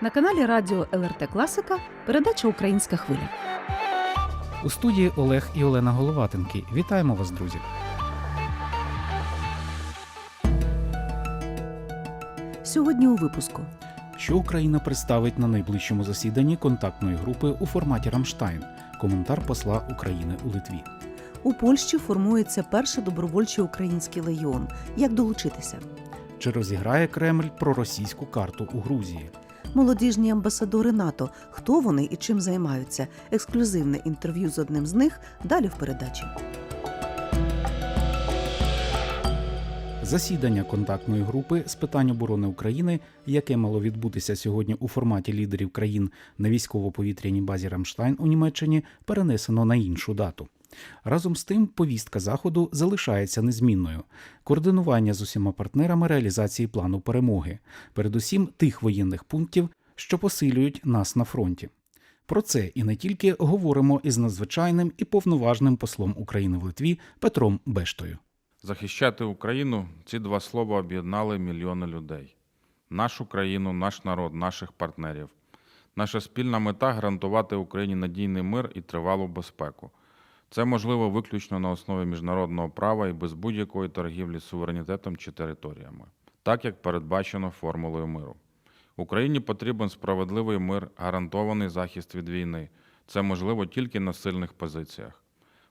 На каналі Радіо ЛРТ Класика передача Українська хвиля. У студії Олег і Олена Головатенки. Вітаємо вас, друзі! Сьогодні у випуску Що Україна представить на найближчому засіданні контактної групи у форматі Рамштайн. Коментар посла України у Литві. у Польщі формується перший добровольчий український легіон. Як долучитися? Чи розіграє Кремль проросійську карту у Грузії? Молодіжні амбасадори НАТО. Хто вони і чим займаються? Ексклюзивне інтерв'ю з одним з них далі в передачі. Засідання контактної групи з питань оборони України, яке мало відбутися сьогодні у форматі лідерів країн на військово-повітряній базі Рамштайн у Німеччині, перенесено на іншу дату. Разом з тим, повістка заходу залишається незмінною: координування з усіма партнерами реалізації плану перемоги, передусім тих воєнних пунктів, що посилюють нас на фронті. Про це і не тільки говоримо із надзвичайним і повноважним послом України в Литві Петром Бештою. Захищати Україну ці два слова об'єднали мільйони людей. Нашу країну, наш народ, наших партнерів. Наша спільна мета гарантувати Україні надійний мир і тривалу безпеку. Це можливо виключно на основі міжнародного права і без будь-якої торгівлі суверенітетом чи територіями, так як передбачено формулою миру. Україні потрібен справедливий мир, гарантований захист від війни. Це можливо тільки на сильних позиціях.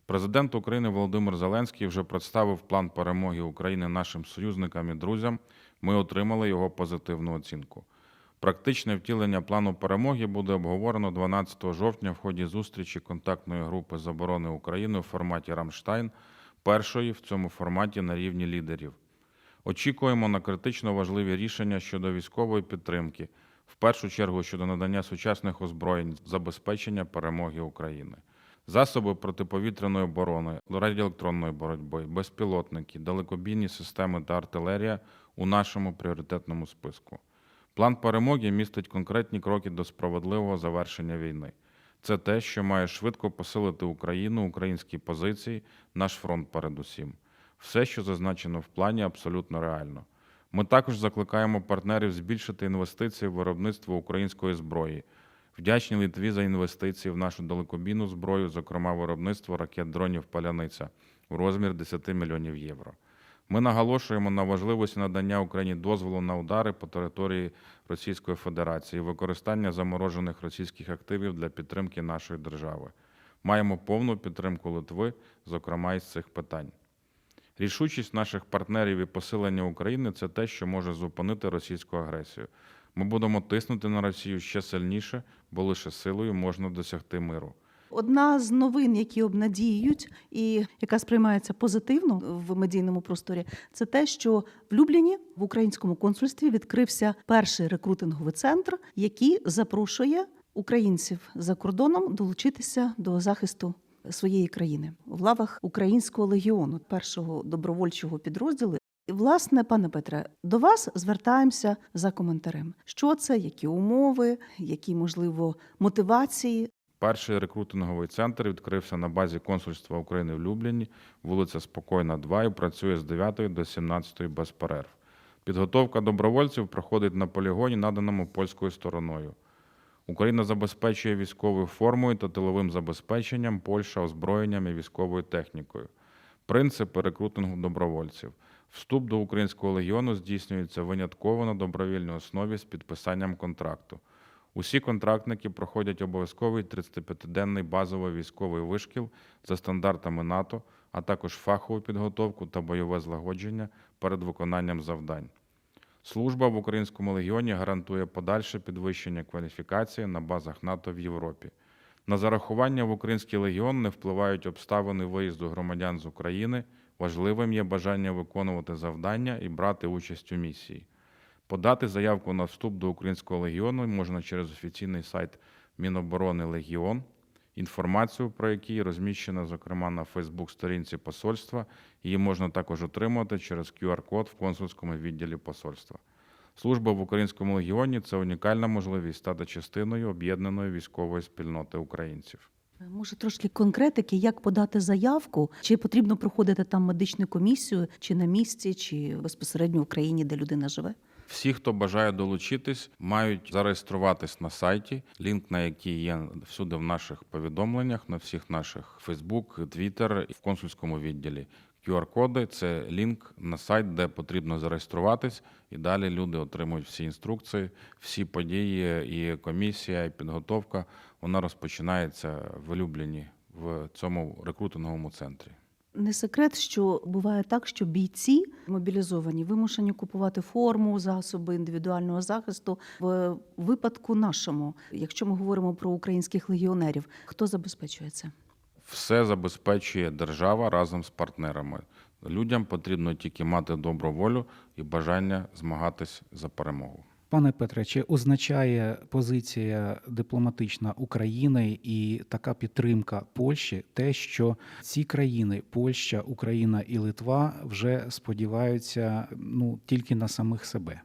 Президент України Володимир Зеленський вже представив план перемоги України нашим союзникам і друзям. Ми отримали його позитивну оцінку. Практичне втілення плану перемоги буде обговорено 12 жовтня в ході зустрічі контактної групи з оборони України у форматі Рамштайн, першої в цьому форматі на рівні лідерів. Очікуємо на критично важливі рішення щодо військової підтримки, в першу чергу щодо надання сучасних озброєнь, забезпечення перемоги України. Засоби протиповітряної оборони, радіоелектронної боротьби, безпілотники, далекобійні системи та артилерія у нашому пріоритетному списку. План перемоги містить конкретні кроки до справедливого завершення війни. Це те, що має швидко посилити Україну, українські позиції, наш фронт передусім. Все, що зазначено в плані, абсолютно реально. Ми також закликаємо партнерів збільшити інвестиції в виробництво української зброї. Вдячні Литві за інвестиції в нашу далекобійну зброю, зокрема виробництво ракет дронів Паляниця у розмір 10 мільйонів євро. Ми наголошуємо на важливості надання Україні дозволу на удари по території Російської Федерації, використання заморожених російських активів для підтримки нашої держави. Маємо повну підтримку Литви, зокрема із цих питань. Рішучість наших партнерів і посилення України це те, що може зупинити російську агресію. Ми будемо тиснути на Росію ще сильніше, бо лише силою можна досягти миру. Одна з новин, які обнадіюють і яка сприймається позитивно в медійному просторі, це те, що в Любліні в українському консульстві відкрився перший рекрутинговий центр, який запрошує українців за кордоном долучитися до захисту своєї країни в лавах українського легіону, першого добровольчого підрозділу. І, власне, пане Петре, до вас звертаємося за коментарем. Що це, які умови, які можливо мотивації Перший рекрутинговий центр відкрився на базі консульства України в Любліні, вулиця Спокойна, 2 і працює з 9 до 17 без перерв. Підготовка добровольців проходить на полігоні, наданому польською стороною. Україна забезпечує військовою формою та тиловим забезпеченням, Польща озброєнням і військовою технікою. Принципи рекрутингу добровольців. Вступ до українського легіону здійснюється винятково на добровільній основі з підписанням контракту. Усі контрактники проходять обов'язковий 35-денний базовий військовий вишкіл за стандартами НАТО, а також фахову підготовку та бойове злагодження перед виконанням завдань. Служба в українському легіоні гарантує подальше підвищення кваліфікації на базах НАТО в Європі. На зарахування в український легіон не впливають обставини виїзду громадян з України. Важливим є бажання виконувати завдання і брати участь у місії. Подати заявку на вступ до Українського легіону можна через офіційний сайт Міноборони Легіон, інформацію про який розміщена, зокрема, на Фейсбук-сторінці посольства. Її можна також отримати через QR-код в консульському відділі посольства. Служба в Українському легіоні це унікальна можливість стати частиною об'єднаної військової спільноти українців. Може, трошки конкретики, як подати заявку, чи потрібно проходити там медичну комісію, чи на місці, чи безпосередньо в країні, де людина живе? Всі, хто бажає долучитись, мають зареєструватись на сайті, лінк на який є всюди в наших повідомленнях, на всіх наших Фейсбук, Твіттер в консульському відділі. QR-коди це лінк на сайт, де потрібно зареєструватись, і далі люди отримують всі інструкції, всі події, і комісія, і підготовка. Вона розпочинається в Любліні в цьому рекрутинговому центрі. Не секрет, що буває так, що бійці мобілізовані вимушені купувати форму, засоби індивідуального захисту. В випадку нашому, якщо ми говоримо про українських легіонерів, хто забезпечує це? Все забезпечує держава разом з партнерами. Людям потрібно тільки мати добру волю і бажання змагатись за перемогу. Пане Петре, чи означає позиція дипломатична України і така підтримка Польщі те, що ці країни Польща, Україна і Литва вже сподіваються ну тільки на самих себе?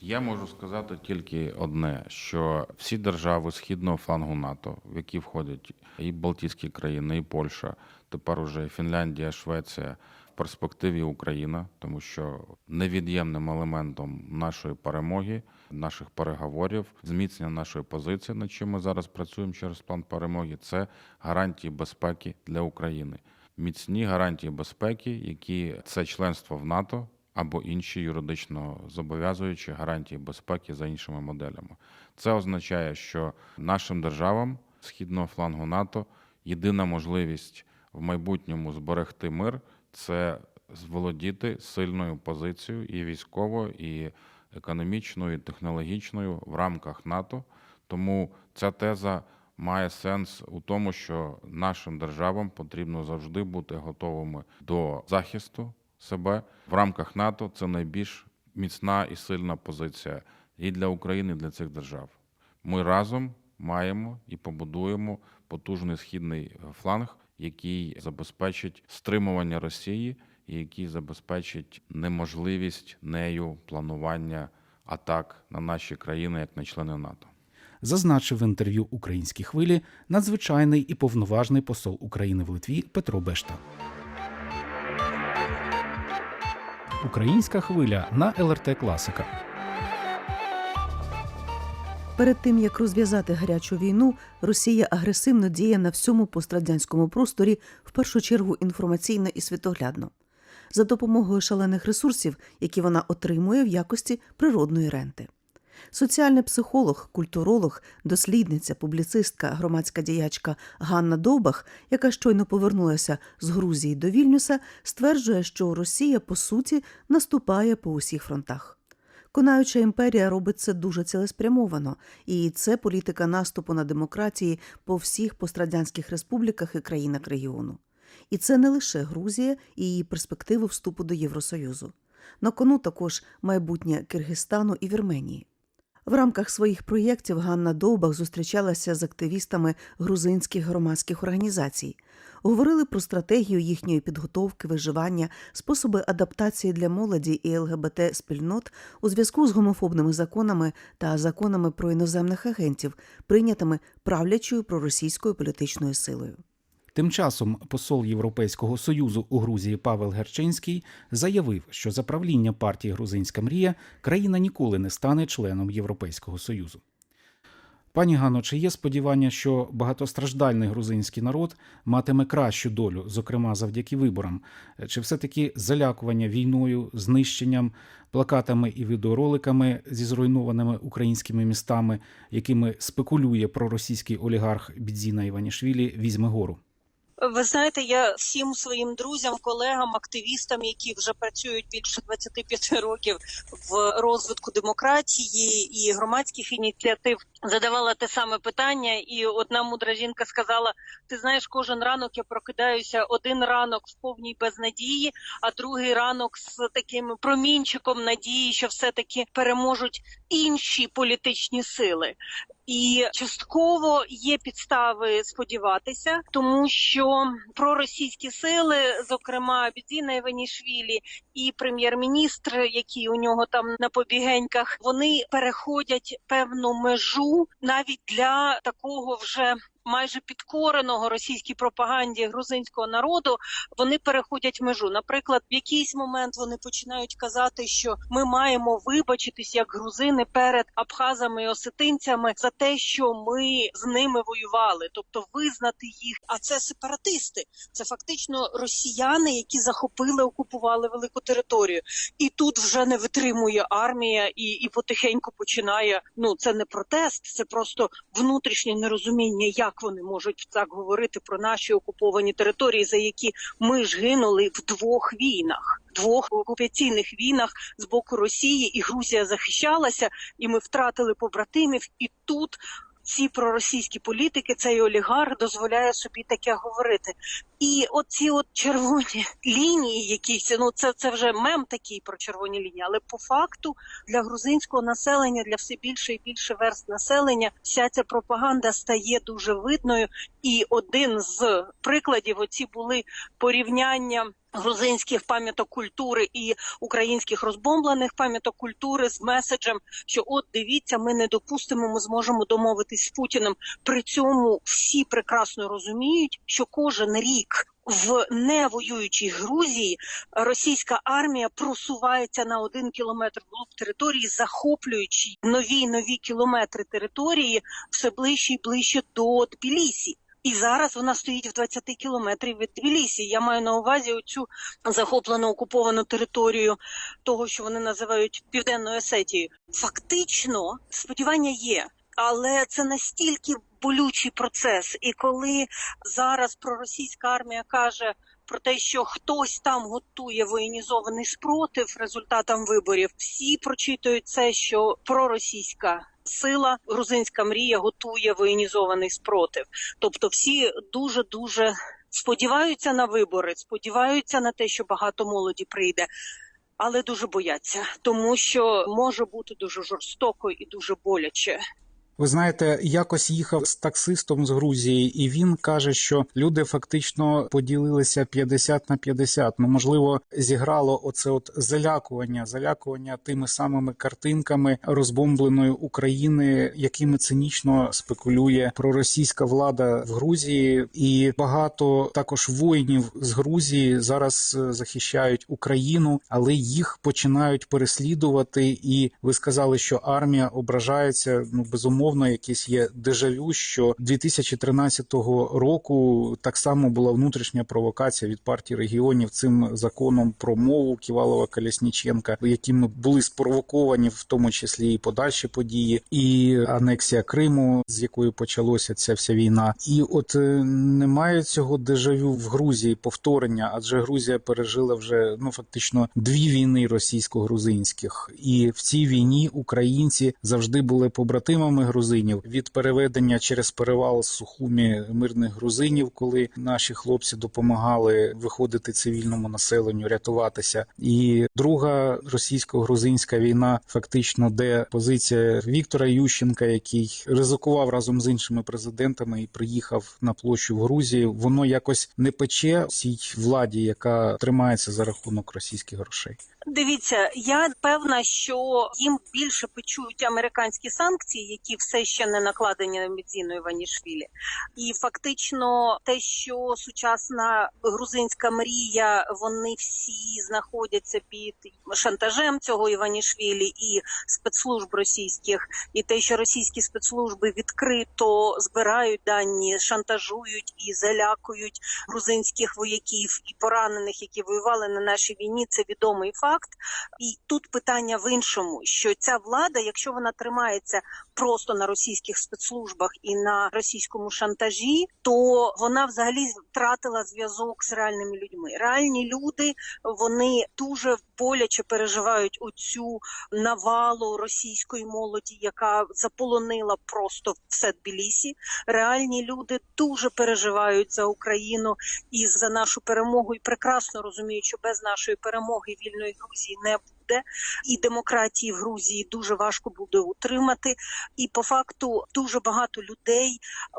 Я можу сказати тільки одне: що всі держави східного флангу НАТО, в які входять і Балтійські країни, і Польща, тепер уже Фінляндія, Швеція, перспективі Україна, тому що невід'ємним елементом нашої перемоги, наших переговорів, зміцнення нашої позиції, над чим ми зараз працюємо через план перемоги, це гарантії безпеки для України. Міцні гарантії безпеки, які це членство в НАТО або інші юридично зобов'язуючі гарантії безпеки за іншими моделями. Це означає, що нашим державам східного флангу НАТО єдина можливість в майбутньому зберегти мир це зволодіти сильною позицією і військовою, і економічною, технологічною в рамках НАТО. Тому ця теза має сенс у тому, що нашим державам потрібно завжди бути готовими до захисту себе в рамках НАТО. Це найбільш міцна і сильна позиція і для України, і для цих держав. Ми разом маємо і побудуємо потужний східний фланг, який забезпечить стримування Росії і який забезпечить неможливість нею планування атак на наші країни як на члени НАТО. Зазначив в інтерв'ю українській хвилі надзвичайний і повноважний посол України в Литві Петро Бешта. Українська хвиля на ЛРТ Класика. Перед тим як розв'язати гарячу війну, Росія агресивно діє на всьому пострадянському просторі, в першу чергу інформаційно і світоглядно, за допомогою шалених ресурсів, які вона отримує в якості природної ренти. Соціальний психолог, культуролог, дослідниця, публіцистка, громадська діячка Ганна Довбах, яка щойно повернулася з Грузії до Вільнюса, стверджує, що Росія по суті наступає по усіх фронтах. Конаюча імперія робить це дуже цілеспрямовано, і це політика наступу на демократії по всіх пострадянських республіках і країнах регіону. І це не лише Грузія і її перспективи вступу до Євросоюзу. На кону також майбутнє Киргизстану і Вірменії. В рамках своїх проєктів Ганна Довбах зустрічалася з активістами грузинських громадських організацій. Говорили про стратегію їхньої підготовки, виживання, способи адаптації для молоді і ЛГБТ спільнот у зв'язку з гомофобними законами та законами про іноземних агентів, прийнятими правлячою проросійською політичною силою. Тим часом посол Європейського союзу у Грузії Павел Герчинський заявив, що за правління партії Грузинська мрія країна ніколи не стане членом Європейського союзу. Пані Гано, чи є сподівання, що багатостраждальний грузинський народ матиме кращу долю, зокрема завдяки виборам? Чи все-таки залякування війною, знищенням, плакатами і відеороликами зі зруйнованими українськими містами, якими спекулює проросійський олігарх Бідзіна Іванішвілі, візьме гору? Ви знаєте, я всім своїм друзям, колегам, активістам, які вже працюють більше 25 років в розвитку демократії і громадських ініціатив, задавала те саме питання. І одна мудра жінка сказала: Ти знаєш, кожен ранок я прокидаюся один ранок в повній безнадії, а другий ранок з таким промінчиком надії, що все таки переможуть інші політичні сили. І частково є підстави сподіватися, тому що проросійські сили, зокрема Бідзіна Іванішвілі і прем'єр-міністр, який у нього там на побігеньках, вони переходять певну межу навіть для такого вже майже підкореного російській пропаганді грузинського народу, вони переходять межу. Наприклад, в якийсь момент вони починають казати, що ми маємо вибачитись як грузини перед абхазами і осетинцями за те, що ми з ними воювали, тобто визнати їх. А це сепаратисти, це фактично росіяни, які захопили, окупували велику територію. І тут вже не витримує армія і, і потихеньку починає. Ну це не протест, це просто внутрішнє нерозуміння, як вони можуть так говорити про наші окуповані території, за які ми ж гинули в двох війнах, двох окупаційних війнах з боку Росії, і Грузія захищалася, і ми втратили побратимів. І тут ці проросійські політики, цей олігарх дозволяє собі таке говорити. І оці от червоні лінії, якісь ну це, це вже мем такий про червоні лінії, але по факту для грузинського населення, для все більше і більше верст населення, вся ця пропаганда стає дуже видною. І один з прикладів оці були порівняння. Грузинських пам'яток культури і українських розбомблених пам'яток культури з меседжем, що от дивіться, ми не допустимо, ми зможемо домовитись з Путіним. При цьому всі прекрасно розуміють, що кожен рік в невоюючій Грузії російська армія просувається на один кілометр вглуб території, захоплюючи нові нові кілометри території все ближче і ближче до Тбілісі. І зараз вона стоїть в 20 кілометрів від Тбілісі. Я маю на увазі оцю захоплену окуповану територію того, що вони називають Південною Осетією. Фактично, сподівання є, але це настільки болючий процес. І коли зараз проросійська армія каже про те, що хтось там готує воєнізований спротив результатам виборів, всі прочитують це, що проросійська. Сила грузинська мрія готує воєнізований спротив. Тобто, всі дуже дуже сподіваються на вибори, сподіваються на те, що багато молоді прийде, але дуже бояться, тому що може бути дуже жорстоко і дуже боляче. Ви знаєте, якось їхав з таксистом з Грузії, і він каже, що люди фактично поділилися 50 на 50. Ну можливо, зіграло оце от залякування, залякування тими самими картинками розбомбленої України, якими цинічно спекулює проросійська влада в Грузії, і багато також воїнів з Грузії зараз е, захищають Україну, але їх починають переслідувати. І ви сказали, що армія ображається. Ну безумовно безумовно якесь є дежавю, що 2013 року так само була внутрішня провокація від партії регіонів цим законом про мову Ківалова Колесніченка, якими були спровоковані в тому числі і подальші події, і анексія Криму, з якою почалося ця вся війна. І от е, немає цього дежавю в Грузії повторення, адже Грузія пережила вже ну фактично дві війни російсько-грузинських, і в цій війні українці завжди були побратимами грузинів від переведення через перевал Сухумі мирних грузинів, коли наші хлопці допомагали виходити цивільному населенню, рятуватися. І друга російсько-грузинська війна, фактично, де позиція Віктора Ющенка, який ризикував разом з іншими президентами і приїхав на площу в Грузії, воно якось не пече цій владі, яка тримається за рахунок російських грошей. Дивіться, я певна, що їм більше печують американські санкції, які все ще не накладені на Медзіну Іванішвілі. І фактично, те, що сучасна грузинська мрія, вони всі знаходяться під шантажем цього Іванішвілі і спецслужб російських, і те, що російські спецслужби відкрито збирають дані, шантажують і залякують грузинських вояків і поранених, які воювали на нашій війні, це відомий факт. І тут питання в іншому, що ця влада, якщо вона тримається просто на російських спецслужбах і на російському шантажі, то вона взагалі втратила зв'язок з реальними людьми. Реальні люди вони дуже боляче переживають оцю навалу російської молоді, яка заполонила просто все Тбілісі. Реальні люди дуже переживають за Україну і за нашу перемогу, і прекрасно розуміють, що без нашої перемоги вільної Грузії не буде. і демократії в Грузії дуже важко буде утримати. І по факту дуже багато людей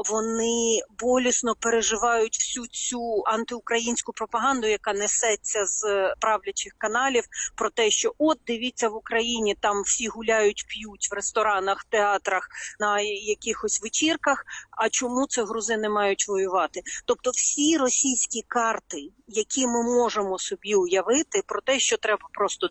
вони болісно переживають всю цю антиукраїнську пропаганду, яка несеться з правлячих каналів, про те, що от дивіться в Україні там всі гуляють, п'ють в ресторанах, театрах на якихось вечірках. А чому це грузини мають воювати? Тобто, всі російські карти, які ми можемо собі уявити, про те, що треба просто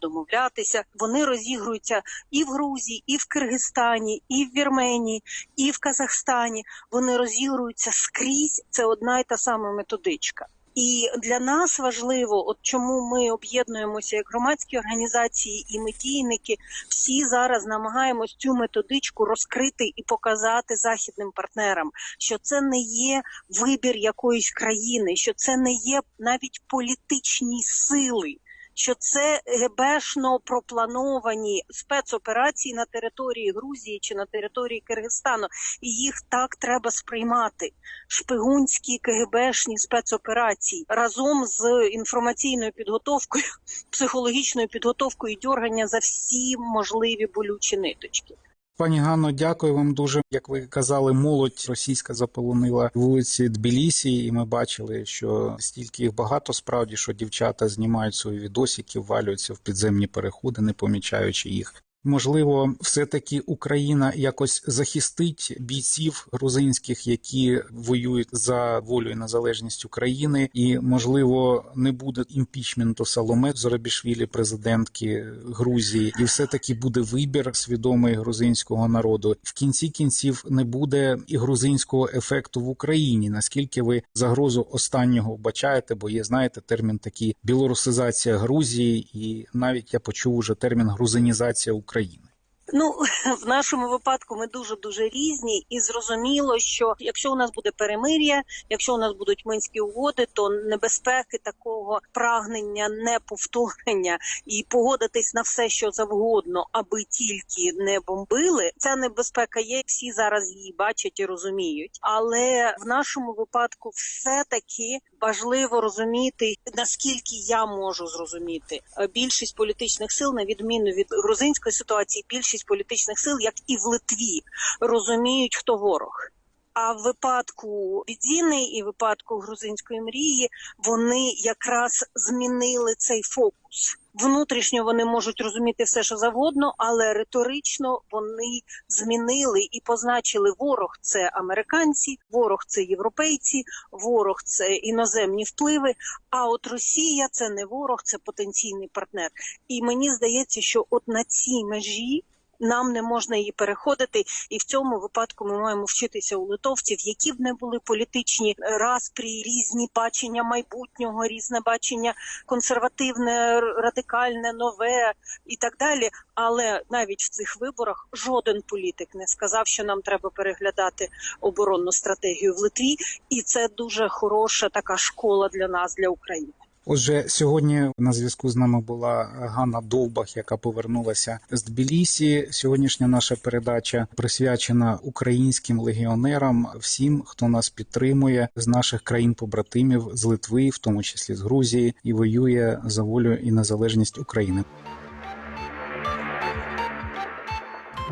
домовлятися, вони розігруються і в Грузії, і в Киргизстані, і в Вірменії, і в Казахстані. Вони розігруються скрізь. Це одна й та сама методичка. І для нас важливо, от чому ми об'єднуємося як громадські організації і медійники, всі зараз намагаємось цю методичку розкрити і показати західним партнерам, що це не є вибір якоїсь країни, що це не є навіть політичні сили. Що це гебешно проплановані спецоперації на території Грузії чи на території Киргизстану, і їх так треба сприймати. Шпигунські КГБшні спецоперації разом з інформаційною підготовкою, психологічною підготовкою і дьоргання за всі можливі болючі ниточки. Пані Ганно, дякую вам дуже. Як ви казали, молодь російська заполонила вулиці Тбілісі, і ми бачили, що стільки їх багато справді, що дівчата знімають свої відосики, валюються в підземні переходи, не помічаючи їх. Можливо, все-таки Україна якось захистить бійців грузинських, які воюють за волю і незалежність України, і можливо не буде імпічменту Саломе Зорабішвілі, президентки Грузії, і все-таки буде вибір свідомий грузинського народу. В кінці кінців не буде і грузинського ефекту в Україні. Наскільки ви загрозу останнього вбачаєте? Бо є знаєте термін такий білорусизація Грузії, і навіть я почув уже термін грузинізація України. 影。Ну в нашому випадку ми дуже дуже різні, і зрозуміло, що якщо у нас буде перемир'я, якщо у нас будуть минські угоди, то небезпеки такого прагнення неповторення і погодитись на все, що завгодно, аби тільки не бомбили. Ця небезпека є. Всі зараз її бачать і розуміють. Але в нашому випадку, все таки важливо розуміти, наскільки я можу зрозуміти більшість політичних сил, на відміну від грузинської ситуації, більшість політичних сил, як і в Литві, розуміють, хто ворог. А в випадку Бідзіни і випадку грузинської мрії вони якраз змінили цей фокус. Внутрішньо вони можуть розуміти все, що завгодно, але риторично вони змінили і позначили ворог це американці, ворог це європейці, ворог це іноземні впливи. А от Росія це не ворог, це потенційний партнер. І мені здається, що от на цій межі. Нам не можна її переходити, і в цьому випадку ми маємо вчитися у литовців, які б не були політичні распрі, різні бачення майбутнього, різне бачення консервативне, радикальне, нове і так далі. Але навіть в цих виборах жоден політик не сказав, що нам треба переглядати оборонну стратегію в Литві, і це дуже хороша така школа для нас, для України. Отже, сьогодні на зв'язку з нами була Ганна Довбах, яка повернулася з Тбілісі. Сьогоднішня наша передача присвячена українським легіонерам, всім, хто нас підтримує з наших країн-побратимів, з Литви, в тому числі з Грузії, і воює за волю і незалежність України.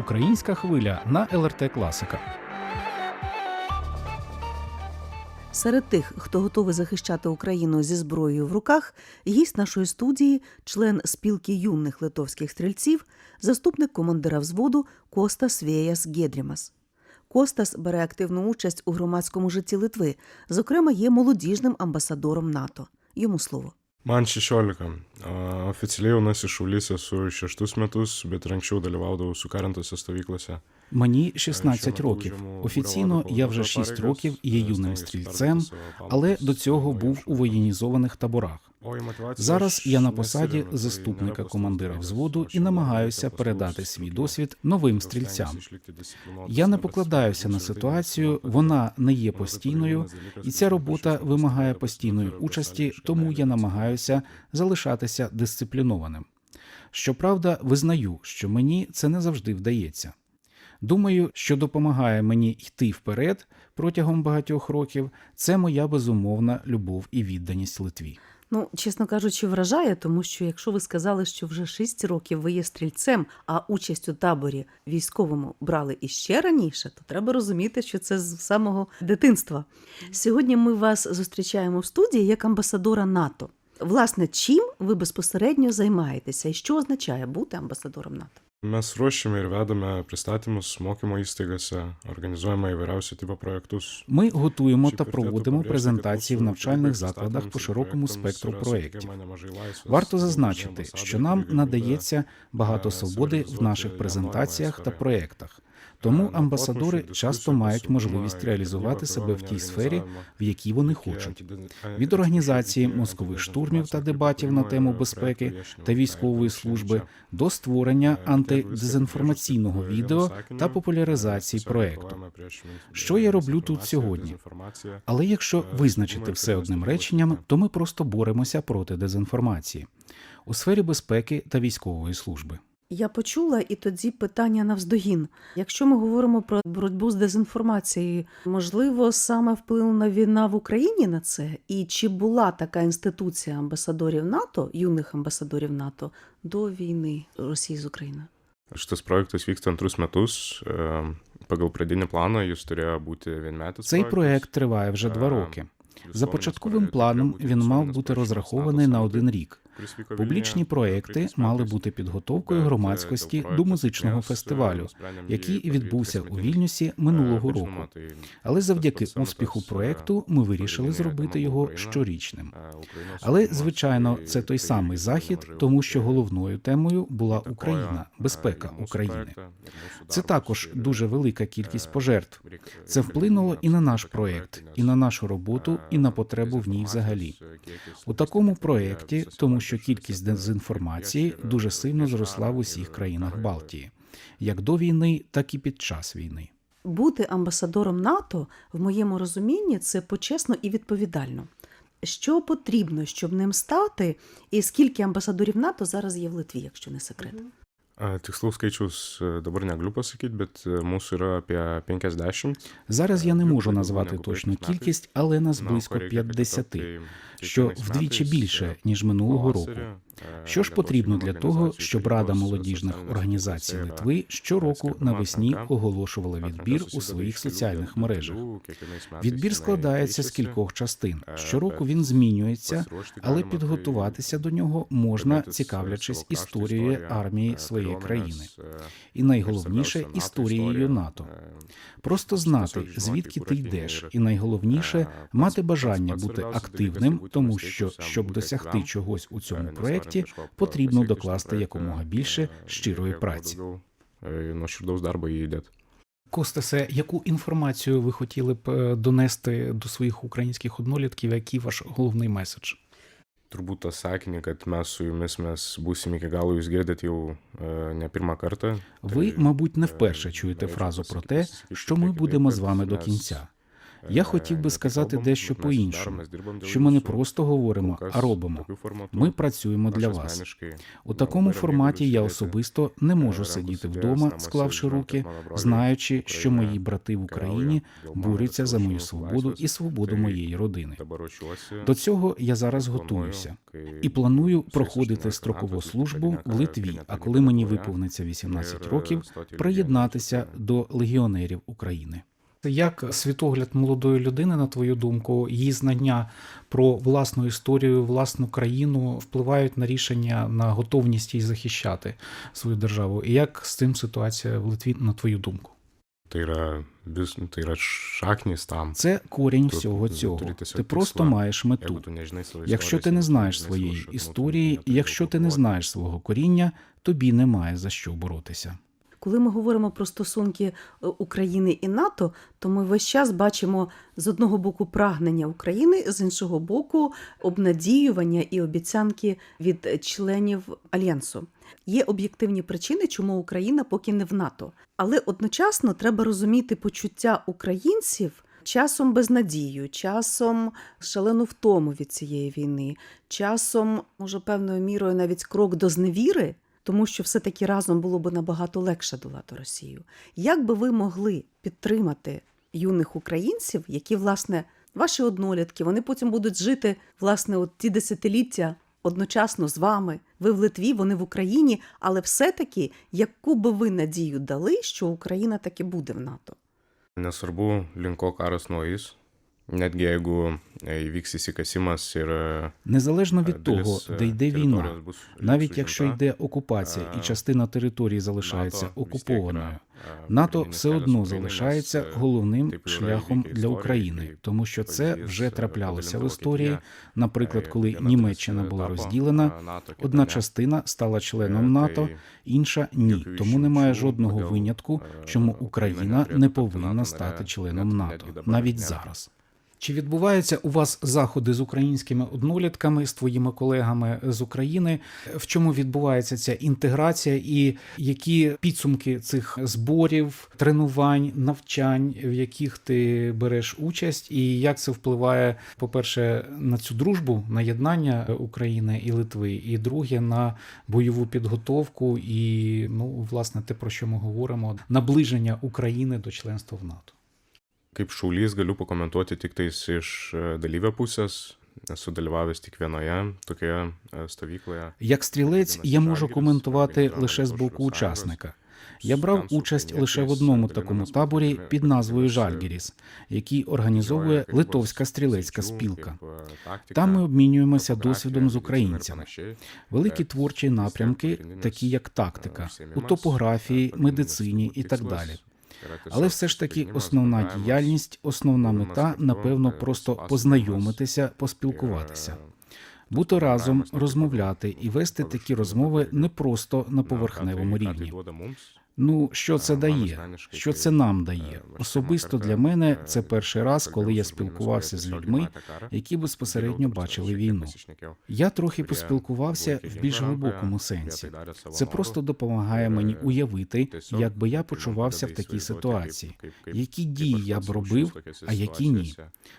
Українська хвиля на ЛРТ Класика. Серед тих, хто готовий захищати Україну зі зброєю в руках, гість нашої студії, член спілки юних литовських стрільців, заступник командира взводу Костас Вєяс Гедрімас. Костас бере активну участь у громадському житті Литви, зокрема, є молодіжним амбасадором НАТО. Йому слово. Man 16. A, Oficialiai jaunasis šaulys esu šeštus metus, bet anksčiau dalyvaudavau sukarintose stovyklose. Мені 16 років. Офіційно я вже 6 років є юним стрільцем, але до цього був у воєнізованих таборах. Зараз я на посаді заступника командира взводу і намагаюся передати свій досвід новим стрільцям. Я не покладаюся на ситуацію, вона не є постійною, і ця робота вимагає постійної участі, тому я намагаюся залишатися дисциплінованим. Щоправда, визнаю, що мені це не завжди вдається. Думаю, що допомагає мені йти вперед протягом багатьох років. Це моя безумовна любов і відданість Литві. Ну, чесно кажучи, вражає, тому що якщо ви сказали, що вже 6 років ви є стрільцем, а участь у таборі військовому брали іще раніше, то треба розуміти, що це з самого дитинства. Сьогодні ми вас зустрічаємо в студії як амбасадора НАТО. Власне, чим ви безпосередньо займаєтеся і що означає бути амбасадором НАТО? Mes ruošiame ir vedame pristatymus mokymo įstaigose, organizuojame įvairiausių tipo projektus. Ми готуємо та проводимо презентації в навчальних закладах по широкому спектру проєктів. Варто зазначити, що нам надається багато е, свободи в наших презентаціях та проєктах. Тому Е, амбасадори часто мають можливість реалізувати себе в тій сфері, в якій вони хочуть. Від е, організації мозкових штурмів та дебатів на тему безпеки та військової служби до створення Е, антидезінформаційного відео та популяризації проєкту. Що я роблю тут сьогодні? Але якщо визначити все одним реченням, то ми просто боремося проти дезінформації у сфері безпеки та військової служби. Я почула і тоді питання навздогін. Якщо ми говоримо про боротьбу з дезінформацією, можливо, саме вплинула війна в Україні на це? І чи була така інституція амбасадорів НАТО, юних амбасадорів НАТО, до війни Росії з Україною? Šitas projektas vyksta antrus metus. Pagal pradinį planą jis turėjo būti vienmetis. Цей проект триває вже два Е, роки. За початковим планом він мав бути розрахований на один рік. Публічні проекти мали бути підготовкою е, громадськості до музичного е, фестивалю, який відбувся у. Вільнюсі Е, минулого року. Але завдяки успіху е, проекту ми вирішили зробити його щорічним. Е, Але, звичайно, це той самий захід, тому що головною темою була Україна, е, безпека України. Це також дуже е, велика кількість е, пожертв. е, Це вплинуло і на наш проекти і на нашу роботу, і на потребу в ній взагалі. У такому проєкті, тому що кількість дезінформації дуже сильно зросла в усіх країнах Балтії, як до війни, так і під час війни. Бути амбасадором НАТО, в моєму розумінні, це почесно і відповідально. Що потрібно, щоб ним стати, і скільки амбасадорів НАТО зараз є в Литві, якщо не секрет? Е, Tikslaus skaičiaus e, dabar negaliu pasakyti, bet mūsų yra apie 50. Зараз я не Е, можу назвати точну кількість, але нас близько Корейка 50, що вдвічі більше е, ніж минулого року. Е, Що ж потрібно для того, щоб Рада молодіжних організацій Литви щороку навесні оголошувала відбір у своїх соціальних мережах? Відбір складається з кількох частин. Е, Щороку він змінюється, але підготуватися до нього можна, е, цікавлячись історією армії своєї країни. І найголовніше історією НАТО. Просто знати, звідки ти йдеш, і найголовніше мати бажання бути активним, тому що щоб досягти чогось у цьому Е, проєкті, потрібно докласти якомога більше е, щирої праці. е. Костасе, яку інформацію ви хотіли б е, донести до своїх українських однолітків? Який ваш головний меседж? Turbūt tą sakinį, kad mes su jumis mes būsim iki galo, jūs girdit jau e, pirmą kartą. Ви, мабуть, не е, вперше чуєте фразу про те, що ми будемо з вами до кінця. Е, Я хотів би сказати дещо по-іншому, ми даримо, що ми не просто говоримо, а робимо. Ми працюємо для вас. У такому форматі я особисто не можу сидіти вдома, склавши руки, знаючи, що мої брати в Україні борються за мою свободу і свободу моєї родини. До цього я зараз готуюся і планую проходити строкову службу в Литві. А коли мені виповниться 18 років, приєднатися до легіонерів України. Як світогляд молодої людини, на твою думку, її знання про власну історію, власну країну впливають на рішення на готовність їй захищати свою державу? І як з цим ситуація в Литві, на твою думку? Tai yra šaknis tam. Це корінь всього цього. Ти просто маєш мету. Якщо ти не знаєш своєї історії, якщо ти не знаєш свого коріння, тобі немає за що боротися. Коли ми говоримо про стосунки е, України і НАТО, то ми весь час бачимо з одного боку прагнення України, з іншого боку, обнадіювання і обіцянки від членів альянсу. Є об'єктивні причини, чому Україна поки не в НАТО. Але одночасно треба розуміти почуття українців часом безнадію, часом шалену втому від цієї війни, часом, може, певною мірою навіть крок до зневіри, тому що все-таки разом було б набагато легше долати Росію. Як би ви могли підтримати юних українців, які, власне, ваші однолітки, вони потім будуть жити власне от ті десятиліття одночасно з вами. Ви в Литві, вони в Україні, але все-таки яку би ви надію дали, що Україна таки буде в НАТО? Nesvarbu, link ko karas nueis, netgi jeigu įvyks įsikasimas ir Незалежно від того, де йде війна, навіть якщо йде окупація і е, частина території залишається окупованою, НАТО все одно залишається e, головним yra шляхом для України, тому що це вже е, траплялося в історії. Наприклад, коли Німеччина була розділена, одна частина стала Е, членом НАТО, інша ні. Тому немає жодного винятку, е, чому Україна не повинна стати членом НАТО навіть зараз. Чи відбуваються у вас заходи з українськими однолітками, з твоїми колегами з України? В чому відбувається ця інтеграція, і які підсумки цих зборів, тренувань, навчань, в яких ти береш участь, і як це впливає, по-перше, на цю дружбу, на єднання України і Литви, і друге на бойову підготовку, і ну, власне, те, про що ми говоримо, наближення України до членства в НАТО. Kaip šaulys galiu pakomentuoti tik tais iš e, dalyvio pusės. Esu dalyvavęs tik vienoje tokioje e. Як стрілець я можу коментувати лише з боку учасника. Я брав участь лише в одному такому таборі під назвою Жальгіріс, який організовує Литовська стрілецька спілка. Там ми обмінюємося досвідом з українцями. Великі творчі напрямки, такі як тактика, у топографії, медицині і так далі. Але все ж таки основна діяльність, основна мета, напевно, просто познайомитися, поспілкуватися. Бути разом, розмовляти і вести такі розмови не просто на поверхневому рівні. Ну, що це дає? Що це нам дає? Особисто для мене це перший раз, коли я спілкувався з людьми, які безпосередньо бачили війну. Я трохи поспілкувався в більш глибокому сенсі. Це просто допомагає мені уявити, як би я почувався в такій ситуації, які дії я б робив, а які ні.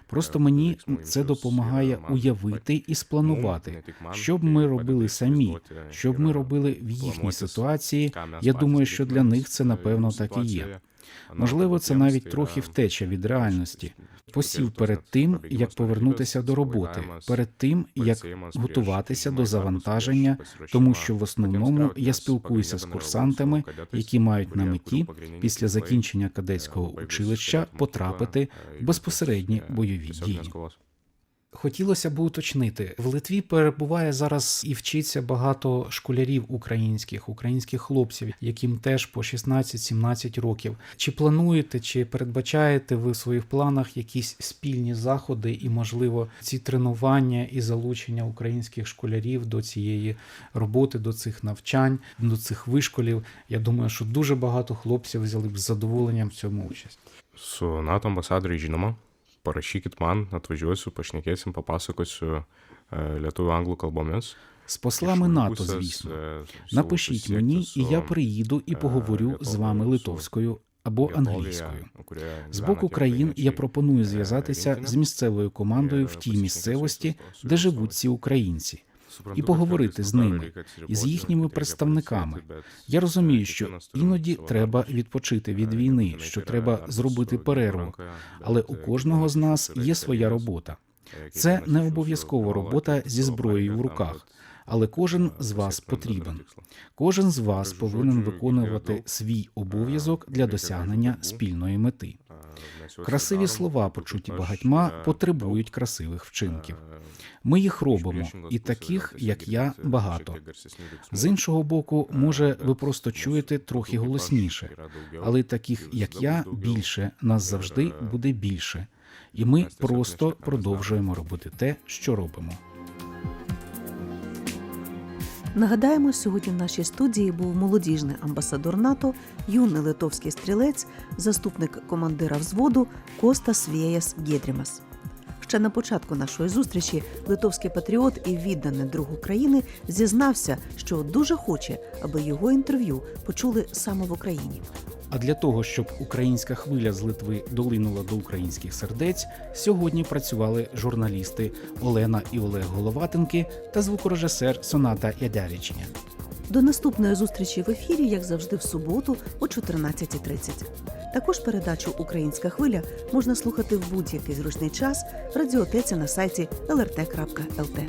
Просто мені це допомагає уявити і спланувати, що б ми робили самі, що б ми робили в їхній ситуації. Я думаю, що для них це напевно так і є. Можливо, це навіть трохи втеча від реальності. Посів перед тим, як повернутися до роботи, перед тим як готуватися до завантаження, тому що в основному я спілкуюся з курсантами, які мають на меті після закінчення кадетського училища потрапити в безпосередні бойові дії. Хотілося б уточнити, в Литві перебуває зараз і вчиться багато школярів українських, українських хлопців, яким теж по 16-17 років. Чи плануєте, чи передбачаєте ви в своїх планах якісь спільні заходи і, можливо, ці тренування і залучення українських школярів до цієї роботи, до цих навчань, до цих вишколів? Я думаю, що дуже багато хлопців взяли б з задоволенням в цьому участь. Su NATO ambasadoriai parašykit man, atvažiuosiu, pašnekėsim, papasakosiu e, lietuvių anglų kalbomis. З послами НАТО, звісно. e, Напишіть мені, і я приїду і е, поговорю з вами литовською або англійською. З боку країн я пропоную е, зв'язатися з місцевою командою в тій місцевості, де живуть ці українці. І поговорити з ними, і з їхніми представниками. Я розумію, е, що іноді треба відпочити від Е, війни, що треба зробити перерву. Але у е, кожного з нас є своя робота. Е, Це не обов'язково робота зі зброєю в руках, але кожен е, з вас потрібен. Кожен з вас повинен виконувати свій обов'язок для досягнення спільної мети. Е, Красиві слова, почуті багатьма, е, потребують красивих вчинків. е, Ми їх робимо, і таких, як я, багато. З іншого боку, може, ви просто чуєте трохи голосніше, але таких, як я, більше, нас завжди е, буде більше. І ми просто продовжуємо робити те, що робимо. Нагадаємо, сьогодні в нашій студії був молодіжний амбасадор НАТО, юний литовський стрілець, заступник командира взводу Костас Вєяс Гєдрімас. Ще на початку нашої зустрічі литовський патріот і відданий друг України зізнався, що дуже хоче, аби його інтерв'ю почули саме в Україні. А для того, щоб українська хвиля з Литви долинула до українських сердець, сьогодні працювали журналісти Олена і Олег Головатенки та звукорежисер Соната Ядявічня. До наступної зустрічі в ефірі, як завжди, в суботу о 14.30. Також передачу Українська хвиля можна слухати в будь-який зручний час в радіотеці на сайті lrt.lt.